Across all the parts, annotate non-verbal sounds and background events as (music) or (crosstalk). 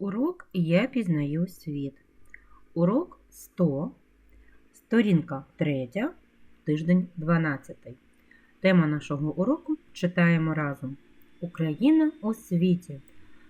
Урок Я пізнаю світ. Урок 100, сторінка 3, тиждень 12. Тема нашого уроку читаємо разом. Україна у світі.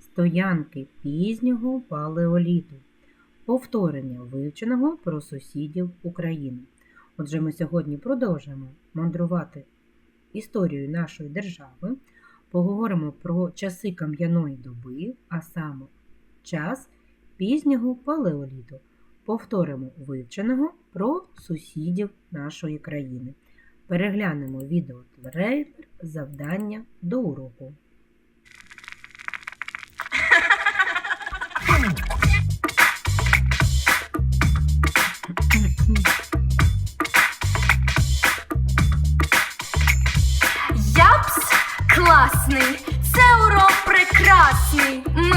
Стоянки пізнього палеоліту. Повторення вивченого про сусідів України. Отже, ми сьогодні продовжуємо мандрувати історією нашої держави. Поговоримо про часи кам'яної доби, а саме час пізнього палеоліту. Повторимо вивченого про сусідів нашої країни. Переглянемо відеотрейлер завдання до уроку. Япс класний.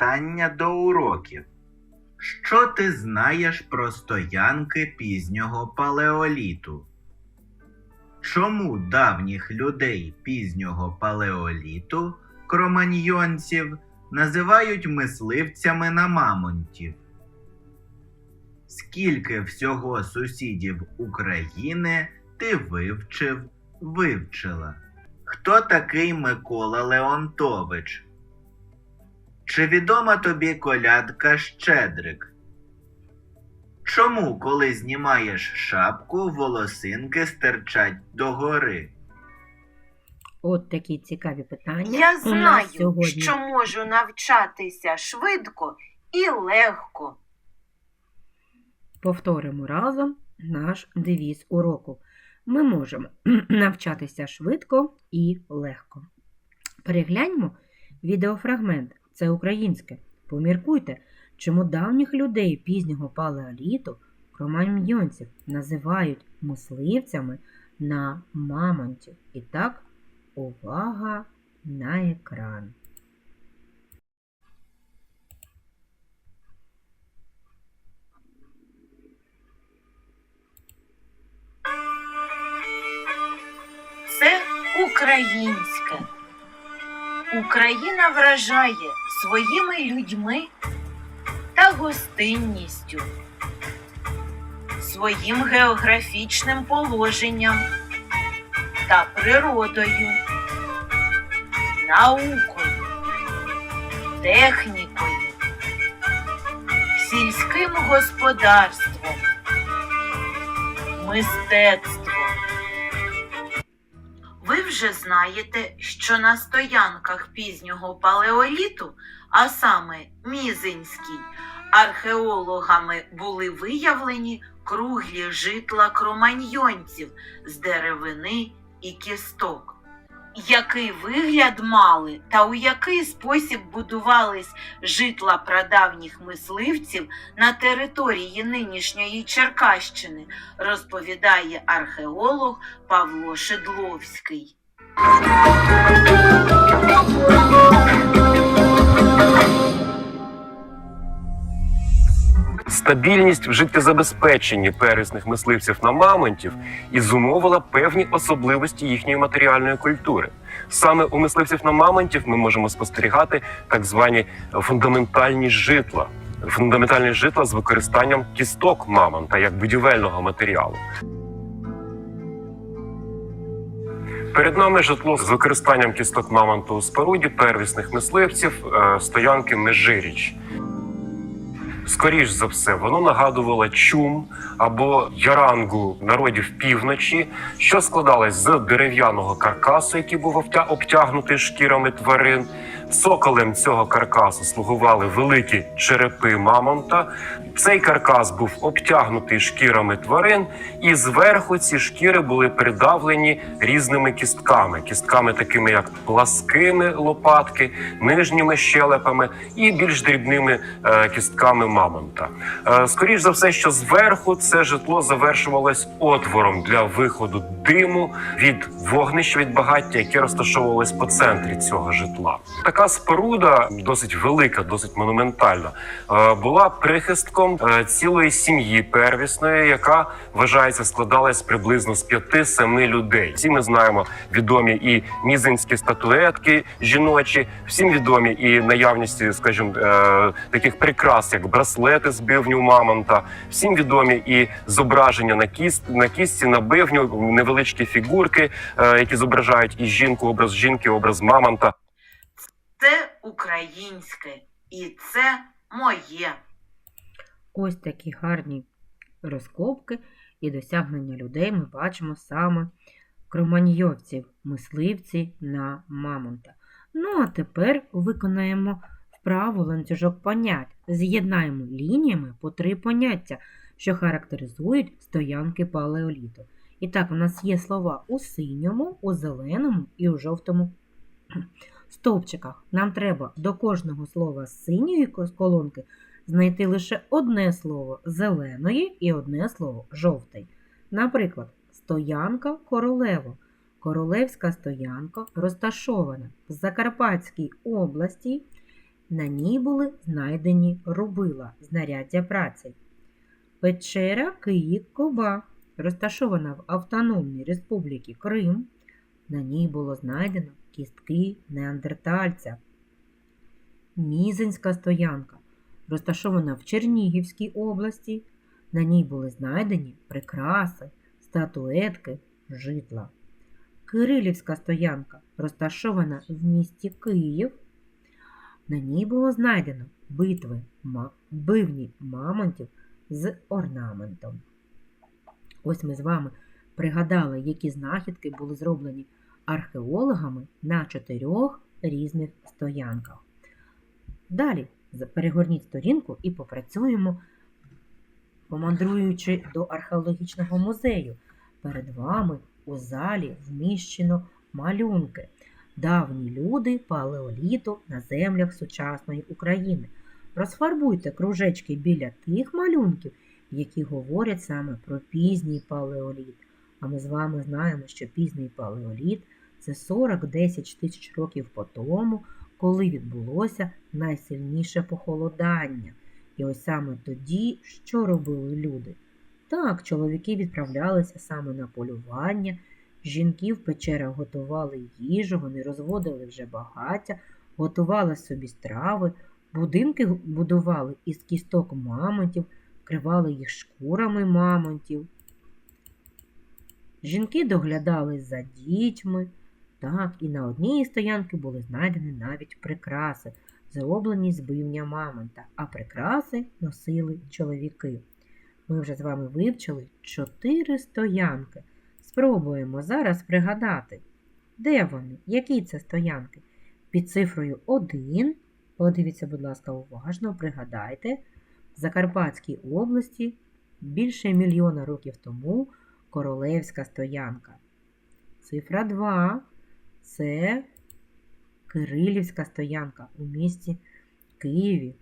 Запитання до уроків. Що ти знаєш про стоянки пізнього палеоліту? Чому давніх людей пізнього палеоліту, кроманьйонців, називають мисливцями на мамонтів? Скільки всього сусідів України ти вивчив, вивчила? Хто такий Микола Леонтович? Чи відома тобі колядка Щедрик? Чому, коли знімаєш шапку, волосинки стирчать догори? От такі цікаві питання. Я у нас знаю, сьогодні. що можу навчатися швидко і легко. Повторимо разом наш девіз уроку. Ми можемо (clears throat) навчатися швидко і легко. Перегляньмо відеофрагмент. Це українське. Поміркуйте, чому давніх людей пізнього палеоліту, кроманьйонців, називають мисливцями на мамонтів. І так, увага на екран. Це українське. Україна вражає своїми людьми та гостинністю, своїм географічним положенням та природою, наукою, технікою, сільським господарством, мистецтвом. Вже знаєте, що на стоянках пізнього палеоліту, а саме Мізинській, археологами були виявлені круглі житла кроманьйонців з деревини і кісток. Який вигляд мали та у який спосіб будувались житла прадавніх мисливців на території нинішньої Черкащини, розповідає археолог Павло Шедловський. Стабільність в життєзабезпеченні первісних мисливців на мамонтів і зумовила певні особливості їхньої матеріальної культури. Саме у мисливців на мамонтів ми можемо спостерігати так звані фундаментальні житла. Фундаментальні житла з використанням кісток мамонта як будівельного матеріалу. Перед нами житло з використанням кісток мамонту у споруді первісних мисливців е, стоянки Межиріч. Скоріш за все, воно нагадувало чум або ярангу народів півночі, що складалась з дерев'яного каркасу, який був обтягнутий шкірами тварин. Соколем цього каркасу слугували великі черепи мамонта. Цей каркас був обтягнутий шкірами тварин, і зверху ці шкіри були придавлені різними кістками, кістками такими як пласкими лопатки, нижніми щелепами і більш дрібними е, кістками мамонта. Е, скоріш за все, що зверху це житло завершувалось отвором для виходу диму від вогнищ від багаття, яке розташовувалось по центрі цього житла. Така споруда, досить велика, досить монументальна, е, була прихистком е, цілої сім'ї первісної, яка вважається складалась приблизно з п'яти-семи людей. Всі ми знаємо відомі і мізинські статуетки жіночі, всім відомі і наявність, скажімо, е, таких прикрас, як браслети з бивню мамонта. Всім відомі і зображення на кіст на кістці, на бивню, невеличкі фігурки, які зображають і жінку, образ жінки, образ мамонта. Українське і це моє. Ось такі гарні розкопки і досягнення людей ми бачимо саме кроманьйовців, мисливці на мамонта. Ну а тепер виконаємо вправу ланцюжок понять. З'єднаємо лініями по три поняття, що характеризують стоянки палеоліту. І так, у нас є слова у синьому, у зеленому і у жовтому стовпчиках. Нам треба до кожного слова з синьої колонки знайти лише одне слово зеленої і одне слово жовтої. Наприклад, стоянка королево. Королевська стоянка розташована в Закарпатській області. На ній були знайдені рубила знаряддя праці. Печера Київ Коба розташована в Автономній Республіці Крим. На ній було знайдено кістки неандертальця. Мізинська стоянка розташована в Чернігівській області. На ній були знайдені прикраси, статуетки, житла. Кирилівська стоянка розташована в місті Київ. На ній було знайдено битви, бивні мамонтів з орнаментом. Ось ми з вами пригадали, які знахідки були зроблені археологами на чотирьох різних стоянках. Далі перегорніть сторінку і попрацюємо, помандруючи до археологічного музею. Перед вами у залі вміщено малюнки. Давні люди палеоліту на землях сучасної України. Розфарбуйте кружечки біля тих малюнків, які говорять саме про пізній палеоліт. А ми з вами знаємо, що пізній палеоліт це 40-10 тисяч років по тому, коли відбулося найсильніше похолодання. І ось саме тоді, що робили люди? Так, чоловіки відправлялися саме на полювання, жінки в печерах готували їжу, вони розводили вже багаття, готували собі страви, будинки будували із кісток мамонтів, вкривали їх шкурами мамонтів. Жінки доглядали за дітьми, так, і на одній стоянки були знайдені навіть прикраси, зроблені з бивня мамонта, а прикраси носили чоловіки. Ми вже з вами вивчили чотири стоянки. Спробуємо зараз пригадати, де вони, які це стоянки. Під цифрою 1, подивіться, будь ласка, уважно, пригадайте, в Закарпатській області більше мільйона років тому королевська стоянка. Цифра 2 це Кирилівська стоянка у місті Києві.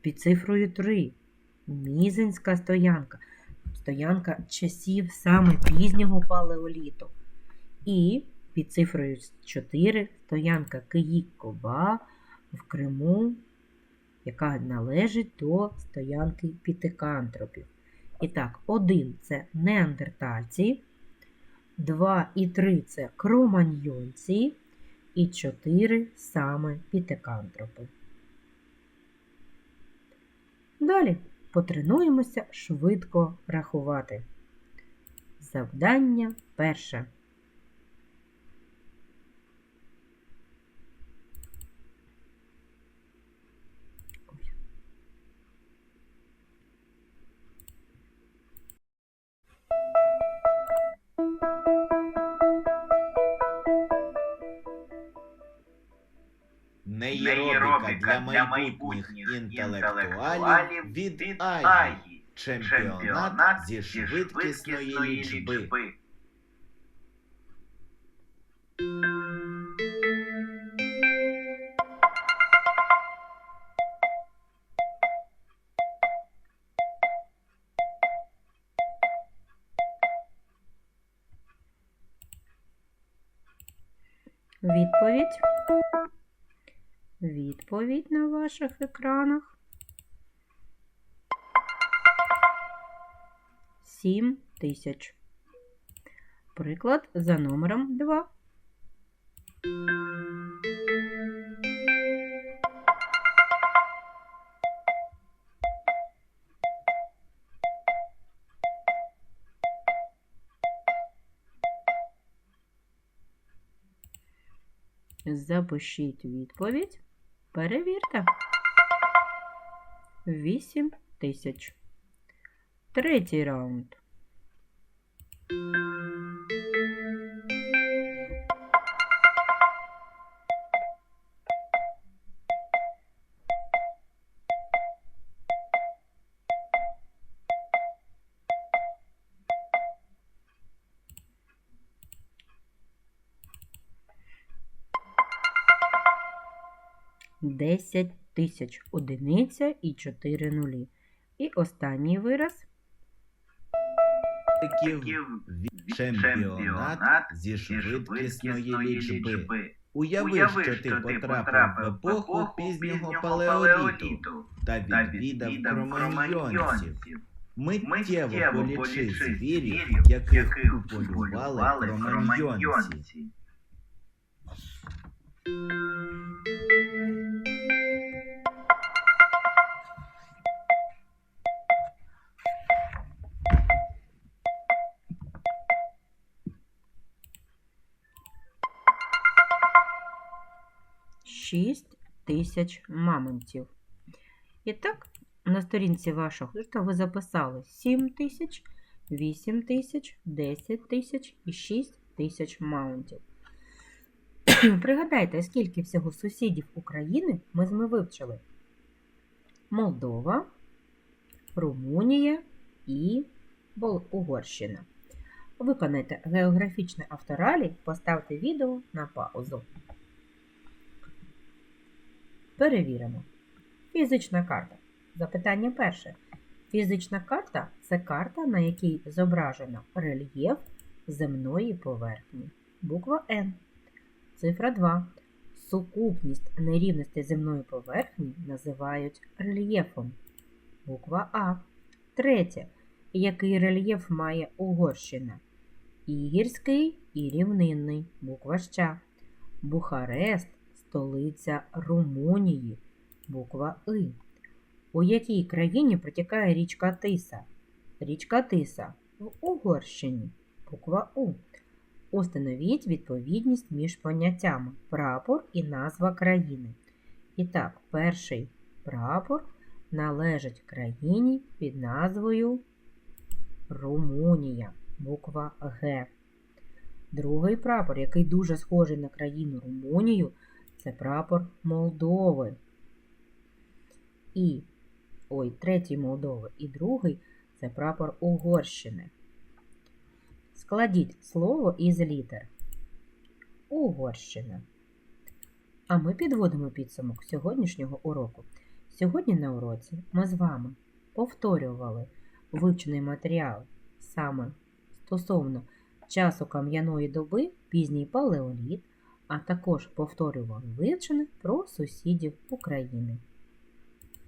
Під цифрою 3 Мізинська стоянка. Стоянка часів саме пізнього палеоліту. І під цифрою 4 стоянка Київ-Коба в Криму, яка належить до стоянки пітикантропів. І так, 1 це неандертальці, 2 і 3 це кроманьйонці, і 4 саме пітекантропи. Далі потренуємося швидко рахувати. Завдання перше. Не Нейробіка для майбутніх інтелектуалів від АІ. Чемпіонат зі швидкісної лічби. Відповідь. Відповідь на ваших екранах. 7 тисяч. Приклад за номером 2. Запишіть відповідь. Перевірте. 8 тисяч. Третій раунд. Десять тисяч одиниця і чотири нулі. І останній вираз Чемпіонат зі швидкісної лічби. Уяви, що ти потрапив в епоху пізнього палеоліту та відвідав кроманьйонців. Миттєво полічи звірів, яких уполювали кроманьйонці. Шість тисяч мамонтів. І так, на сторінці вашого зошита ви записали 7 тисяч, 8 тисяч, 10 тисяч і 6 тисяч мамонтів. Пригадайте, скільки всього сусідів України ми з ми вивчили: Молдова, Румунія і Угорщина. Виконайте географічне авторалі, поставте відео на паузу. Перевіримо. Фізична карта. Запитання перше. Фізична карта це карта, на якій зображено рельєф земної поверхні. Буква Н. Цифра 2. Сукупність нерівностей земної поверхні називають рельєфом. Буква А. Третє. Який рельєф має Угорщина? І гірський, і рівнинний. Буква Щ. Бухарест столиця Румунії. Буква И. У якій країні протікає річка Тиса? Річка Тиса в Угорщині. Буква У. Установіть відповідність між поняттями прапор і назва країни. І так, перший прапор належить країні під назвою Румунія. Буква Г. Другий прапор, який дуже схожий на країну Румунію, це прапор Молдови. І ой, третій Молдови і другий це прапор Угорщини. Складіть слово із літер. Угорщина. А ми підводимо підсумок сьогоднішнього уроку. Сьогодні на уроці ми з вами повторювали вивчений матеріал саме стосовно часу кам'яної доби, пізній палеоліт, а також повторювали вивчене про сусідів України.